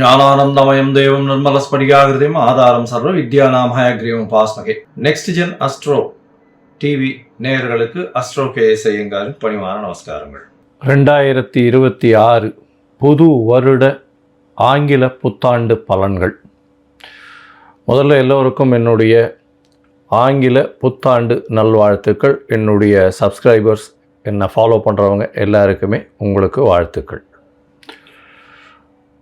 ஞானானந்தமயம் தேவம் நிர்மலஸ்படிகாகிருதியும் ஆதாரம் சர்வ வித்யாநாமயக்ரீவம் பாஸ்மகே. நெக்ஸ்ட் ஜென் அஸ்ட்ரோ டிவி நேயர்களுக்கு அஸ்ட்ரோ கே எஸ் பணிவான நமஸ்காரங்கள். ரெண்டாயிரத்தி இருபத்தி ஆறு புது வருட ஆங்கில புத்தாண்டு பலன்கள். முதல்ல எல்லோருக்கும் என்னுடைய ஆங்கில புத்தாண்டு நல்வாழ்த்துக்கள். என்னுடைய சப்ஸ்கிரைபர்ஸ் என்னை ஃபாலோ பண்ணுறவங்க எல்லாருக்குமே உங்களுக்கு வாழ்த்துக்கள்.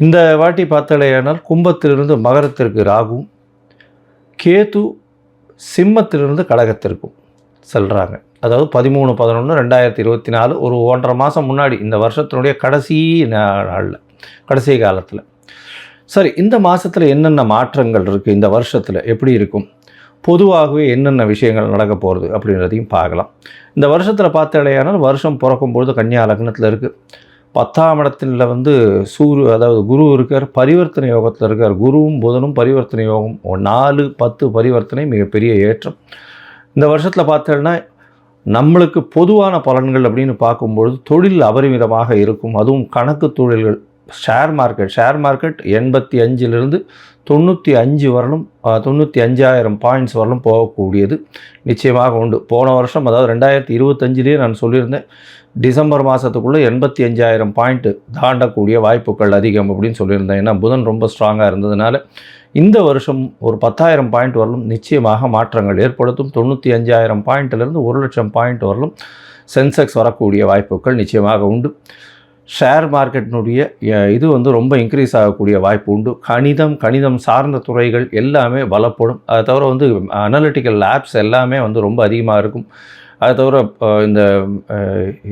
இந்த வாட்டி பார்த்தாலேயானால் கும்பத்திலிருந்து மகரத்திற்கு ராகும் கேது சிம்மத்திலிருந்து கடகத்திற்கும் செல்கிறாங்க அதாவது பதிமூணு பதினொன்று ரெண்டாயிரத்தி இருபத்தி நாலு ஒரு ஒன்றரை மாதம் முன்னாடி இந்த வருஷத்தினுடைய கடைசி நாளில் கடைசி காலத்தில். சரி இந்த மாதத்தில் என்னென்ன மாற்றங்கள் இருக்குது இந்த வருஷத்தில் எப்படி இருக்கும்? பொதுவாகவே என்னென்ன விஷயங்கள் நடக்க போகிறது அப்படின்றதையும் பார்க்கலாம். இந்த வருஷத்தில் பார்த்தாலேயானால் வருஷம் பிறக்கும்பொழுது கன்னியா லக்னத்தில் இருக்குது பத்தாம் இடத்துல வந்து சூரு அதாவது குரு இருக்கார் பரிவர்த்தனை யோகத்தில் இருக்கார். குருவும் புதனும் பரிவர்த்தனை யோகம். நாலு பத்து பரிவர்த்தனை மிகப்பெரிய ஏற்றம். இந்த வருஷத்தில் பார்த்தோன்னா நம்மளுக்கு பொதுவான பலன்கள் அப்படின்னு பார்க்கும்பொழுது தொழில் அபரிமிதமாக இருக்கும். அதுவும் கணக்கு தொழில்கள் ஷேர் மார்க்கெட் ஷேர் மார்க்கெட் எண்பத்தி அஞ்சிலிருந்து தொண்ணூற்றி அஞ்சு வரலும் தொண்ணூற்றி அஞ்சாயிரம் பாயிண்ட்ஸ் வரலும் போகக்கூடியது நிச்சயமாக உண்டு. போன வருஷம் அதாவது ரெண்டாயிரத்தி இருபத்தஞ்சிலேயே நான் சொல்லியிருந்தேன் டிசம்பர் மாதத்துக்குள்ளே எண்பத்தி அஞ்சாயிரம் பாயிண்ட்டு தாண்டக்கூடிய வாய்ப்புகள் அதிகம் அப்படின்னு சொல்லியிருந்தேன். ஏன்னா புதன் ரொம்ப ஸ்ட்ராங்காக இருந்ததுனால இந்த வருஷம் ஒரு பத்தாயிரம் பாயிண்ட் வரலும் நிச்சயமாக மாற்றங்கள் ஏற்படுத்தும். தொண்ணூற்றி அஞ்சாயிரம் பாயிண்ட்டிலிருந்து ஒரு லட்சம் பாயிண்ட் வரலும் சென்செக்ஸ் வரக்கூடிய வாய்ப்புகள் நிச்சயமாக உண்டு. ஷேர் மார்க்கெட்டினுடைய இது வந்து ரொம்ப இன்க்ரீஸ் ஆகக்கூடிய வாய்ப்பு உண்டு. கணிதம் கணிதம் சார்ந்த துறைகள் எல்லாமே பலப்படும். அதை தவிர வந்து அனலிட்டிக்கல் லேப்ஸ் எல்லாமே வந்து ரொம்ப அதிகமாக இருக்கும். அதை தவிர இந்த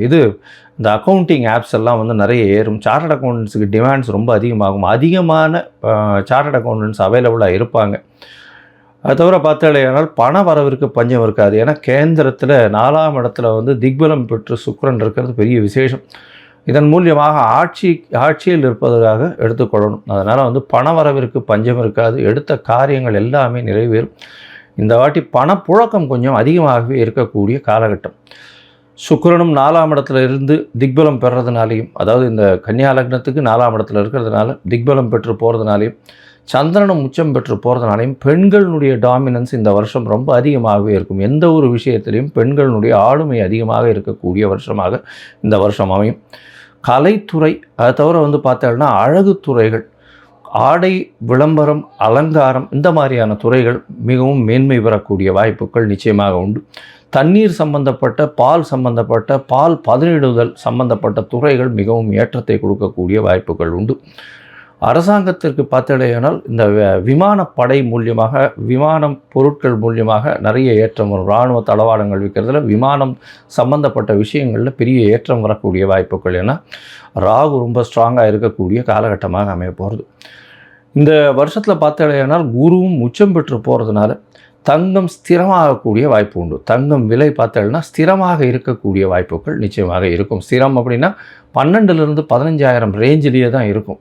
இது இந்த அக்கௌண்டிங் ஆப்ஸ் எல்லாம் வந்து நிறைய ஏறும். சார்ட் அக்கௌண்டன்ஸுக்கு டிமாண்ட்ஸ் ரொம்ப அதிகமாகும். அதிகமான சார்ட் அக்கௌண்டன்ஸ் அவைலபிளாக இருப்பாங்க. அது தவிர பார்த்தாலேயானால் பண வரவிற்கு பஞ்சம் இருக்காது. ஏன்னா கேந்திரத்தில் நாலாம் இடத்துல வந்து திக்பலம் பெற்று சுக்கரன் இருக்கிறது பெரிய விசேஷம். இதன் மூலியமாக ஆட்சி ஆட்சியில் இருப்பதற்காக எடுத்துக்கொள்ளணும் அதனால் வந்து பண வரவிற்கு பஞ்சம் இருக்காது. எடுத்த காரியங்கள் எல்லாமே நிறைவேறும். இந்த வாட்டி பணப்புழக்கம் கொஞ்சம் அதிகமாகவே இருக்கக்கூடிய காலகட்டம். சுக்கிரனும் நாலாம் இடத்துல இருந்து திக்பலம் பெறதுனாலையும் அதாவது இந்த கன்னியா லக்னத்துக்கு நாலாம் இடத்துல இருக்கிறதுனால திக்பலம் பெற்று போகிறதுனாலையும் சந்திரனும் உச்சம் பெற்று போகிறதுனாலையும் பெண்களுடைய டாமினன்ஸ் இந்த வருஷம் ரொம்ப அதிகமாகவே இருக்கும். எந்த ஒரு விஷயத்திலையும் பெண்களுடைய ஆளுமை அதிகமாக இருக்கக்கூடிய வருஷமாக இந்த வருஷம் அமையும். கலைத்துறை அதை தவிர வந்து பார்த்தோம்னா அழகு துறைகள் ஆடை விளம்பரம் அலங்காரம் இந்த மாதிரியான துறைகள் மிகவும் மேன்மை பெறக்கூடிய வாய்ப்புகள் நிச்சயமாக உண்டு. தண்ணீர் சம்பந்தப்பட்ட பால் சம்பந்தப்பட்ட பால் பதனிடுதல் சம்பந்தப்பட்ட துறைகள் மிகவும் ஏற்றத்தை கொடுக்கக்கூடிய வாய்ப்புகள் உண்டு. அரசாங்கத்திற்கு பார்த்தடையானால் இந்த விமானப்படை மூலியமாக விமானம் பொருட்கள் மூலியமாக நிறைய ஏற்றம் வரும். இராணுவ தளவாடங்கள் விற்கிறதுல விமானம் சம்பந்தப்பட்ட விஷயங்களில் பெரிய ஏற்றம் வரக்கூடிய வாய்ப்புகள். ஏன்னா ராகு ரொம்ப ஸ்ட்ராங்காக இருக்கக்கூடிய காலகட்டமாக அமைய போகிறது இந்த வருஷத்தில் பார்த்தடையானால் குருவும் உச்சம் பெற்று போகிறதுனால தங்கம் ஸ்திரமாகக்கூடிய வாய்ப்பு உண்டு. தங்கம் விலை பார்த்தோம்னா ஸ்திரமாக இருக்கக்கூடிய வாய்ப்புகள் நிச்சயமாக இருக்கும். ஸ்திரம் அப்படின்னா பன்னெண்டுலேருந்து பதினஞ்சாயிரம் ரேஞ்சிலேயே தான் இருக்கும்.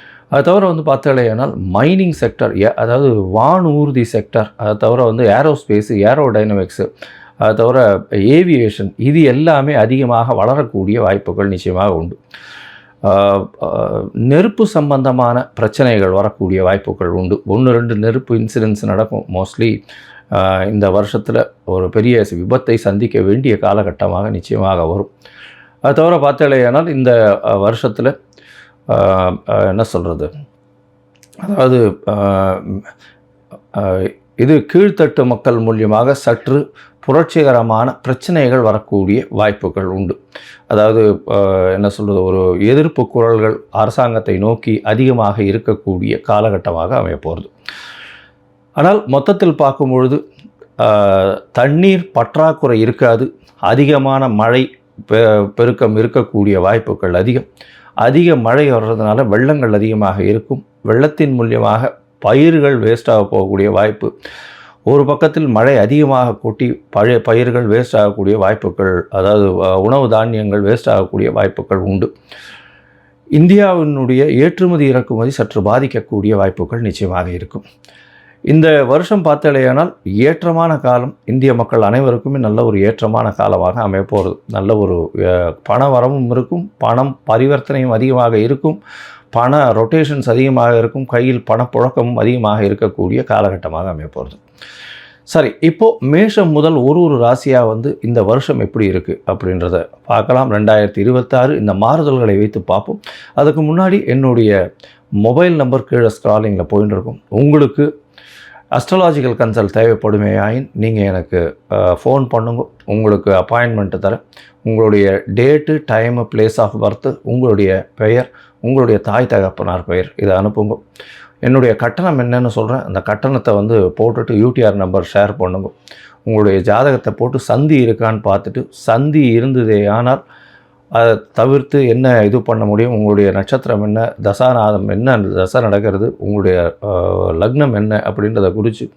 அது தவிர வந்து பார்த்தாலேயானால் மைனிங் செக்டர் அதாவது வானூர்தி செக்டர் அதை தவிர வந்து ஏரோஸ்பேஸ் ஏரோடைனமிக்ஸு அது தவிர ஏவியேஷன் இது எல்லாமே அதிகமாக வளரக்கூடிய வாய்ப்புகள் நிச்சயமாக உண்டு. நெருப்பு சம்பந்தமான பிரச்சனைகள் வரக்கூடிய வாய்ப்புகள் உண்டு. ஒன்று ரெண்டு நெருப்பு இன்சிடென்ட்ஸ் நடக்கும் மோஸ்ட்லி இந்த வருஷத்தில் ஒரு பெரிய விபத்தை சந்திக்க வேண்டிய காலகட்டமாக நிச்சயமாக வரும். அது தவிர பார்த்தாலேயானால் இந்த வருஷத்தில் என்ன சொல்கிறது அதாவது இது கீழ்த்தட்டு மக்கள் மூலியமாக சற்று புரட்சிகரமான பிரச்சனைகள் வரக்கூடிய வாய்ப்புகள் உண்டு. அதாவது என்ன சொல்கிறது ஒரு எதிர்ப்பு குரல்கள் அரசாங்கத்தை நோக்கி அதிகமாக இருக்கக்கூடிய காலகட்டமாக அமையப்போகிறது ஆனால் மொத்தத்தில் பார்க்கும் பொழுது தண்ணீர் பற்றாக்குறை இருக்காது. அதிகமான மழை பெ- பெருக்கம் இருக்கக்கூடிய வாய்ப்புகள் அதிகம். அதிக மழை வர்றதுனால வெள்ளங்கள் அதிகமாக இருக்கும். வெள்ளத்தின் மூலியமாக பயிர்கள் வேஸ்டாக போகக்கூடிய வாய்ப்பு. ஒரு பக்கத்தில் மழை அதிகமாக கூட்டி பழைய பயிர்கள் வேஸ்ட் ஆகக்கூடிய வாய்ப்புகள் அதாவது உணவு தானியங்கள் வேஸ்ட் ஆகக்கூடிய வாய்ப்புகள் உண்டு. இந்தியாவினுடைய ஏற்றுமதி இறக்குமதி சற்று பாதிக்கக்கூடிய வாய்ப்புகள் நிச்சயமாக இருக்கும். இந்த வருஷம் பார்த்தாலேயானால் ஏற்றமான காலம் இந்திய மக்கள் அனைவருக்குமே நல்ல ஒரு ஏற்றமான காலமாக அமைப்போகிறது நல்ல ஒரு பண வரவும் இருக்கும் பணம் பரிவர்த்தனையும் அதிகமாக இருக்கும் பண ரொட்டேஷன்ஸ் அதிகமாக இருக்கும் கையில் பணப்புழக்கமும் அதிகமாக இருக்கக்கூடிய காலகட்டமாக அமைப்போகிறது சரி இப்போது மேஷம் முதல் ஒரு ஒரு ராசியாக வந்து இந்த வருஷம் எப்படி இருக்குது அப்படின்றத பார்க்கலாம். ரெண்டாயிரத்தி இருபத்தாறு இந்த மாறுதல்களை வைத்து பார்ப்போம். அதுக்கு முன்னாடி என்னுடைய மொபைல் நம்பர் கீழே ஸ்க்ராலிங்கில் போயின்னு இருக்கும். உங்களுக்கு அஸ்ட்ராலாஜிக்கல் கன்சல்ட் தேவைப்படுமே ஆயின் நீங்கள் எனக்கு ஃபோன் பண்ணுங்க. உங்களுக்கு அப்பாயின்மெண்ட்டு தரேன். உங்களுடைய date time place of birth உங்களுடைய பெயர் உங்களுடைய தாய் தகப்பனார் பெயர் இதை அனுப்புங்க. என்னுடைய கட்டணம் என்னன்னு சொல்கிறேன் அந்த கட்டணத்தை வந்து போட்டுட்டு யூடிஆர் நம்பர் ஷேர் பண்ணுங்க. உங்களுடைய ஜாதகத்தை போட்டு சந்தி இருக்கான்னு பார்த்துட்டு சந்தி இருந்ததே ஆனால் அதை தவிர்த்து என்ன இது பண்ண முடியும்? உங்களுடைய நட்சத்திரம் என்ன? தசாநாதம் என்ன? தசை நடக்கிறது. உங்களுடைய லக்னம் என்ன? அப்படின்றத குறித்து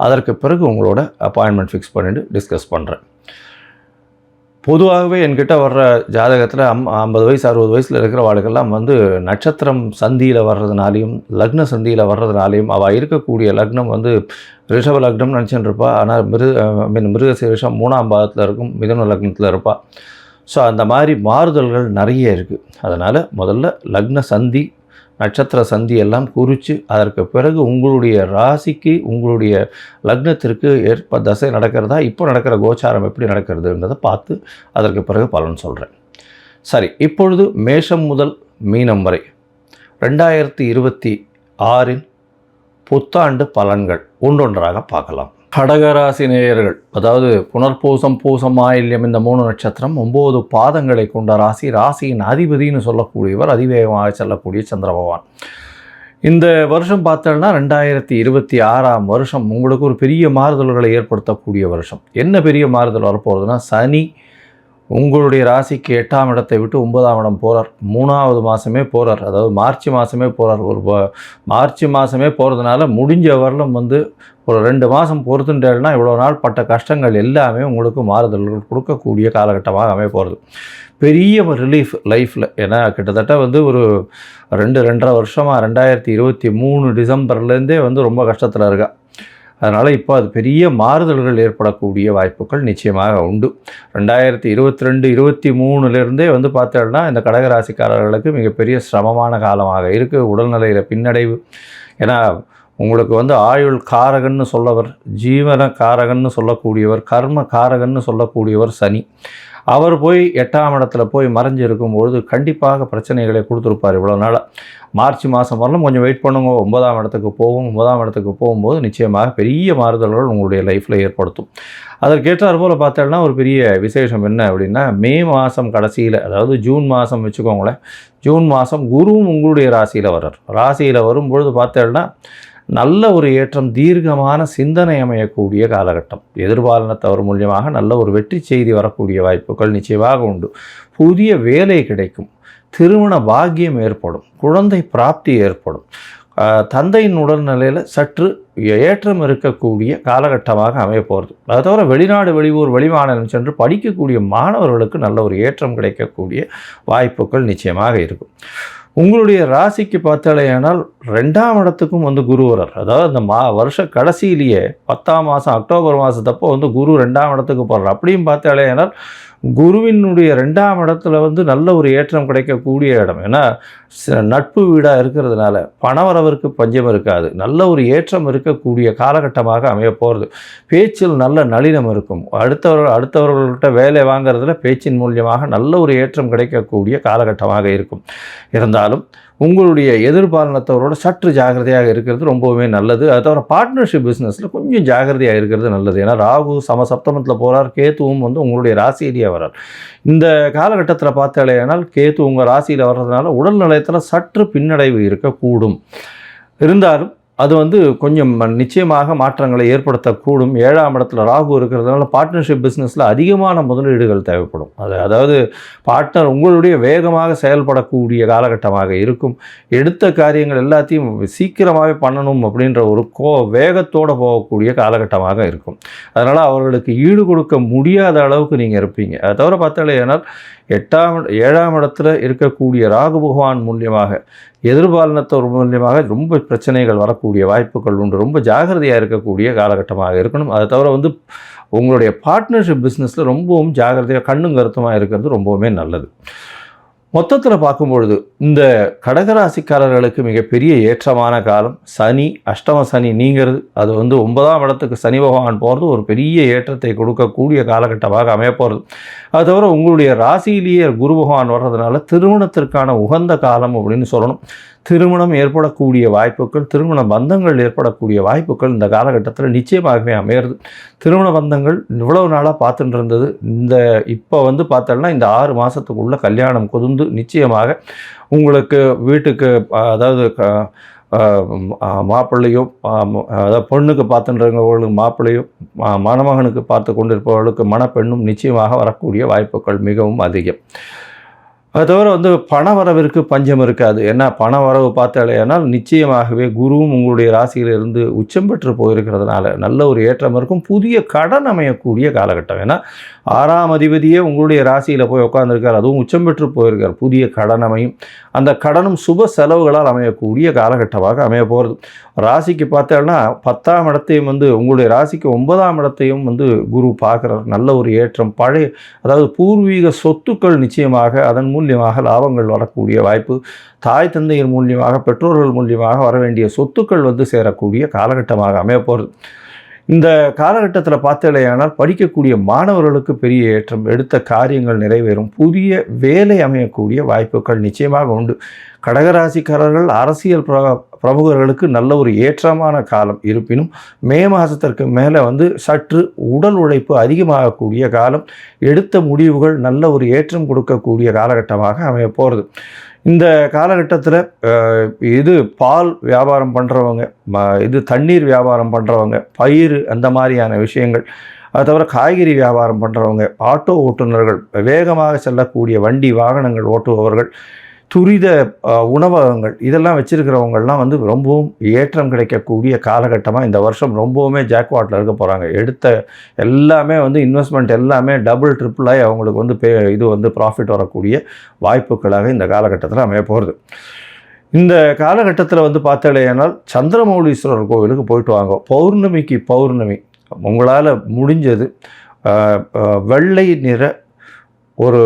அதற்கு பிறகு உங்களோட அப்பாயின்மெண்ட் ஃபிக்ஸ் பண்ணிவிட்டு டிஸ்கஸ் பண்ணுறேன் பொதுவாகவே என்கிட்ட வர்ற ஜாதகத்தில் அம் ஐம்பது வயசு அறுபது வயசில் இருக்கிற வாழ்க்கெல்லாம் வந்து நட்சத்திரம் சந்தியில் வர்றதுனாலையும் லக்ன சந்தியில் வர்றதுனாலையும் அவள் இருக்கக்கூடிய லக்னம் வந்து ரிஷப லக்னம் நினச்சிட்டு இருப்பாள் ஆனால் மிரு மீன் மீன் மிருகசீரிஷம் மூணாம் பாதத்தில் இருக்கும் மிதன லக்னத்தில் இருப்பாள் ஸோ அந்த மாதிரி மாறுதல்கள் நிறைய இருக்குது அதனால் முதல்ல லக்ன சந்தி நட்சத்திர சந்தி எல்லாம் குறித்து அதற்கு பிறகு உங்களுடைய ராசிக்கு உங்களுடைய லக்னத்திற்கு ஏற்ப தசை நடக்கிறதா இப்போ நடக்கிற கோச்சாரம் எப்படி நடக்கிறதுன்றதை பார்த்து அதற்கு பிறகு பலன் சொல்கிறேன் சரி இப்பொழுது மேஷம் முதல் மீனம் வரை ரெண்டாயிரத்தி இருபத்தி ஆறின் புத்தாண்டு பலன்கள் ஒன்றொன்றாக பார்க்கலாம். கடகராசி நேயர்கள் அதாவது புனர்பூசம் பூசம் ஆயில்யம் இந்த மூணு நட்சத்திரம் ஒம்பது பாதங்களை கொண்ட ராசி ராசியின் அதிபதினு சொல்லக்கூடியவர் அதிவேகமாக செல்லக்கூடிய சந்திர பகவான். இந்த வருஷம் பார்த்தோம்னா ரெண்டாயிரத்தி இருபத்தி ஆறாம் வருஷம். உங்களுக்கு ஒரு பெரிய மாறுதல்களை ஏற்படுத்தக்கூடிய வருஷம். என்ன பெரிய மாறுதல் வரப்போகிறதுனா சனி உங்களுடைய ராசிக்கு எட்டாம் இடத்தை விட்டு ஒன்பதாம் இடம் போகிறார் மூணாவது மாதமே போகிறார் அதாவது மார்ச் மாதமே போகிறார் ஒரு மார்ச் மாதமே போகிறதுனால முடிஞ்ச வரலும் வந்து ஒரு ரெண்டு மாதம் பொறுத்துட்டேன்னா இவ்வளோ நாள் பட்ட கஷ்டங்கள் எல்லாமே உங்களுக்கு மாறுதல்கள் கொடுக்கக்கூடிய காலகட்டமாக அமைய போகிறது பெரிய ரிலீஃப் லைஃப்பில் ஏன்னா கிட்டத்தட்ட வந்து ஒரு ரெண்டு ரெண்டரை வருஷமாக ரெண்டாயிரத்தி இருபத்தி மூணு டிசம்பர்லேருந்தே வந்து ரொம்ப கஷ்டத்தில் இருக்கா. அதனால் இப்போ அது பெரிய மாறுதல்கள் ஏற்படக்கூடிய வாய்ப்புகள் நிச்சயமாக உண்டு. ரெண்டாயிரத்தி இருபத்தி ரெண்டு இருபத்தி மூணுலேருந்தே வந்து பார்த்தோம்னா இந்த கடகராசிக்காரர்களுக்கு மிகப்பெரிய சிரமமான காலமாக இருக்குது உடல்நிலையில் பின்னடைவு. ஏன்னா உங்களுக்கு வந்து ஆயுள் காரகன்னு சொல்லவர் ஜீவன காரகன்னு சொல்லக்கூடியவர் கர்ம காரகன்னு சொல்லக்கூடியவர் சனி. அவர் போய் எட்டாம் இடத்துல போய் மறைஞ்சு இருக்கும்பொழுது கண்டிப்பாக பிரச்சனைகளை கொடுத்துருப்பார் இவ்வளோ நாளாக மார்ச் மாதம் வரலும் கொஞ்சம் வெயிட் பண்ணுங்க. ஒன்பதாம் இடத்துக்கு போகும் ஒன்பதாம் இடத்துக்கு போகும்போது நிச்சயமாக பெரிய மாறுதல்கள் உங்களுடைய லைஃப்பில் ஏற்படுத்தும். அதற்கேற்றார் போல் பார்த்தோம்னா ஒரு பெரிய விசேஷம் என்ன அப்படின்னா மே மாதம் கடைசியில் அதாவது ஜூன் மாதம் வச்சுக்கோங்களேன். ஜூன் மாதம் குருவும் உங்களுடைய ராசியில் வர்றார். ராசியில் வரும்பொழுது பார்த்தோம்னா நல்ல ஒரு ஏற்றம் தீர்க்கமான சிந்தனை அமையக்கூடிய காலகட்டம். எதிர்பாலினத்தவர் மூலியமாக நல்ல ஒரு வெற்றி செய்தி வரக்கூடிய வாய்ப்புகள் நிச்சயமாக உண்டு. புதிய வேலை கிடைக்கும். திருமண பாக்கியம் ஏற்படும். குழந்தை பிராப்தி ஏற்படும். தந்தையின் உடல்நிலையில் சற்று ஏற்றம் இருக்கக்கூடிய காலகட்டமாக அமையப்போகிறது அதை தவிர வெளிநாடு வெளியூர் வெளிமாநிலம் சென்று படிக்கக்கூடிய மாணவர்களுக்கு நல்ல ஒரு ஏற்றம் கிடைக்கக்கூடிய வாய்ப்புகள் நிச்சயமாக இருக்கும். உங்களுடைய ராசிக்கு பார்த்தாலேயானால் ரெண்டாம் இடத்துக்கும் வந்து குரு வரார் அதாவது இந்த மா வருஷ கடைசியிலேயே பத்தாம் மாதம் அக்டோபர் மாதத்தப்போ வந்து குரு ரெண்டாம் இடத்துக்கு போகிறார் அப்படியும் பார்த்தாலேயானால் குருவினுடைய ரெண்டாம் இடத்துல வந்து நல்ல ஒரு ஏற்றம் கிடைக்கக்கூடிய இடம். ஏன்னா ச- நட்பு வீடாக இருக்கிறதுனால பணவரவிற்கு பஞ்சம் இருக்காது. நல்ல ஒரு ஏற்றம் இருக்கக்கூடிய காலகட்டமாக அமைய போகிறது பேச்சில் நல்ல நளினம் இருக்கும். அடுத்தவர்கள் அடுத்தவர்கள்ட்ட வேலை வாங்குறதுல பேச்சின் மூலியமாக நல்ல ஒரு ஏற்றம் கிடைக்கக்கூடிய காலகட்டமாக இருக்கும். இருந்தாலும் உங்களுடைய எதிர்பாலனத்தவரோட சற்று ஜாகிரதையாக இருக்கிறது ரொம்பவுமே நல்லது. அது தவிர பார்ட்னர்ஷிப் பிஸ்னஸில் கொஞ்சம் ஜாகிரதையாக இருக்கிறது நல்லது. ஏன்னா ராகு சம சப்தமத்தில் போகிறார் கேத்துவும் வந்து உங்களுடைய ராசியிலேயே வரார். இந்த காலகட்டத்தில் பார்த்தாலேயானால் கேத்து உங்கள் ராசியில் வர்றதுனால உடல் நலத்தில் சற்று பின்னடைவு இருக்கக்கூடும். இருந்தாலும் அது வந்து கொஞ்சம் நிச்சயமாக மாற்றங்களை ஏற்படுத்தக்கூடும். ஏழாம் இடத்துல ராகு இருக்கிறதுனால பார்ட்னர்ஷிப் பிஸ்னஸில் அதிகமான முதலீடுகள் தேவைப்படும். அது அதாவது பார்ட்னர் உங்களுடைய வேகமாக செயல்படக்கூடிய காலகட்டமாக இருக்கும். எடுத்த காரியங்கள் எல்லாத்தையும் சீக்கிரமாகவே பண்ணணும் அப்படின்ற ஒரு கோ வேகத்தோடு போகக்கூடிய காலகட்டமாக இருக்கும். அதனால் அவர்களுக்கு ஈடு கொடுக்க முடியாத அளவுக்கு நீங்கள் இருப்பீங்க. அதை தவிர பார்த்தாலேயானால் எட்டாம் ஏழாம் இடத்துல இருக்கக்கூடிய ராகு பகவான் மூலியமாக எதிர்பாலனத்தோர் மூலியமாக ரொம்ப பிரச்சனைகள் வரக்கூடிய வாய்ப்புகள் உண்டு. ரொம்ப ஜாகிரதையாக இருக்கக்கூடிய காலகட்டமாக இருக்கணும். அதை தவிர வந்து உங்களுடைய பார்ட்னர்ஷிப் பிஸ்னஸில் ரொம்பவும் ஜாகிரதையாக கண்ணும் கருத்துமாக இருக்கிறது ரொம்பவுமே நல்லது. மொத்தத்தில் பார்க்கும்பொழுது இந்த கடகராசிக்காரர்களுக்கு மிகப்பெரிய ஏற்றமான காலம் சனி அஷ்டம சனி நீங்கிறது. அது வந்து ஒன்பதாம் இடத்துக்கு சனி பகவான் போகிறது ஒரு பெரிய ஏற்றத்தை கொடுக்கக்கூடிய காலகட்டமாக அமையப்போகிறது அது தவிர உங்களுடைய ராசியிலேயே குரு பகவான் வர்றதுனால திருமணத்திற்கான உகந்த காலம் அப்படின்னு சொல்லணும். திருமணம் ஏற்படக்கூடிய வாய்ப்புகள் திருமண பந்தங்கள் ஏற்படக்கூடிய வாய்ப்புகள் இந்த காலகட்டத்தில் நிச்சயமாகவே அமையிறது. திருமண பந்தங்கள் இவ்வளவு நாளாக பார்த்துட்டு இருந்தது. இந்த இப்போ வந்து பார்த்தோம்னா இந்த ஆறு மாதத்துக்குள்ளே கல்யாணம் வந்து நிச்சயமாக உங்களுக்கு வீட்டுக்கு அதாவது மாப்பிள்ளையும் அதாவது பொண்ணுக்கு பார்த்துன்றவங்களுக்கு மாப்பிள்ளையும் மணமகனுக்கு பார்த்து கொண்டிருப்பவர்களுக்கு மணப்பெண்ணும் நிச்சயமாக வரக்கூடிய வாய்ப்புகள் மிகவும் அதிகம். அது தவிர வந்து பண வரவிற்கு பஞ்சம் இருக்காது. ஏன்னா பண வரவு பார்த்தாலேனால் நிச்சயமாகவே குருவும் உங்களுடைய ராசியிலிருந்து உச்சம் பெற்று போயிருக்கிறதுனால நல்ல ஒரு ஏற்றம் இருக்கும். புதிய கடன் அமையக்கூடிய காலகட்டம். ஏன்னா ஆறாம் அதிபதியே உங்களுடைய ராசியில் போய் உட்காந்துருக்கார் அதுவும் உச்சம் பெற்று போயிருக்கார். புதிய கடன் அமையும். அந்த கடனும் சுப செலவுகளால் அமையக்கூடிய காலகட்டமாக அமைய போகிறது ராசிக்கு பார்த்தோம்னா பத்தாம் இடத்தையும் வந்து உங்களுடைய ராசிக்கு ஒன்பதாம் இடத்தையும் வந்து குரு பார்க்குறார். நல்ல ஒரு ஏற்றம். பழைய அதாவது பூர்வீக சொத்துக்கள் நிச்சயமாக அதன் மூலியமாக லாபங்கள் வரக்கூடிய வாய்ப்பு தாய் தந்தையர் மூலியமாக பெற்றோர்கள் மூலியமாக வர வேண்டிய சொத்துக்கள் வந்து சேரக்கூடிய காலகட்டமாக அமையப்போகிறது இந்த காலகட்டத்தில் பார்த்தலையானால் படிக்கக்கூடிய மாணவர்களுக்கு பெரிய ஏற்றம் எடுத்த காரியங்கள் நிறைவேறும் புதிய வேலை அமையக்கூடிய வாய்ப்புகள் நிச்சயமாக உண்டு. கடகராசிக்காரர்கள் அரசியல் பிர பிரமுகர்களுக்கு நல்ல ஒரு ஏற்றமான காலம். இருப்பினும் மே மாதத்திற்கு மேலே வந்து சற்று உடல் உழைப்பு அதிகமாகக்கூடிய காலம். எடுத்த முடிவுகள் நல்ல ஒரு ஏற்றம் கொடுக்கக்கூடிய காலகட்டமாக அமைய போகிறது இந்த காலகட்டத்தில் இது பால் வியாபாரம் பண்ணுறவங்க இது தண்ணீர் வியாபாரம் பண்ணுறவங்க பயிர் அந்த மாதிரியான விஷயங்கள் அது தவிர காய்கறி வியாபாரம் பண்ணுறவங்க ஆட்டோ ஓட்டுநர்கள் வேகமாக செல்லக்கூடிய வண்டி வாகனங்கள் ஓட்டுபவர்கள் துரித உணவகங்கள். இதெல்லாம் வச்சுருக்கிறவங்கள்லாம் வந்து ரொம்பவும் ஏற்றம் கிடைக்கக்கூடிய காலகட்டமாக இந்த வருஷம் ரொம்பவுமே ஜாக்வாட்டில் இருக்க போகிறாங்க எடுத்த எல்லாமே வந்து இன்வெஸ்ட்மெண்ட் எல்லாமே டபுள் ட்ரிபிளாகி அவங்களுக்கு வந்து பே இது வந்து ப்ராஃபிட் வரக்கூடிய வாய்ப்புகளாக இந்த காலகட்டத்தில் அமைய போகிறது இந்த காலகட்டத்தில் வந்து பார்த்தாலேனால் சந்திரமௌலீஸ்வரர் கோவிலுக்கு போயிட்டு வாங்க. பௌர்ணமிக்கு பௌர்ணமி. உங்களால் முடிஞ்சது வெள்ளை நிற ஒரு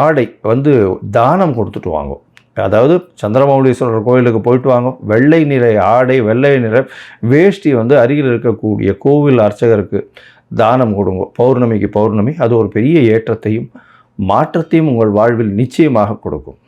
ஆடை வந்து தானம் கொடுத்துட்டு வாங்கும். அதாவது சந்திரமௌலீஸ்வரர் கோயிலுக்கு போயிட்டு வாங்க வெள்ளை நிற ஆடை வெள்ளை நிற வேஷ்டி வந்து அருகில் இருக்கக்கூடிய கோவில் அர்ச்சகருக்கு தானம் கொடுங்க பௌர்ணமிக்கு பௌர்ணமி அது ஒரு பெரிய ஏற்றத்தையும் மாற்றத்தையும் உங்கள் வாழ்வில் நிச்சயமாக கொடுக்கும்.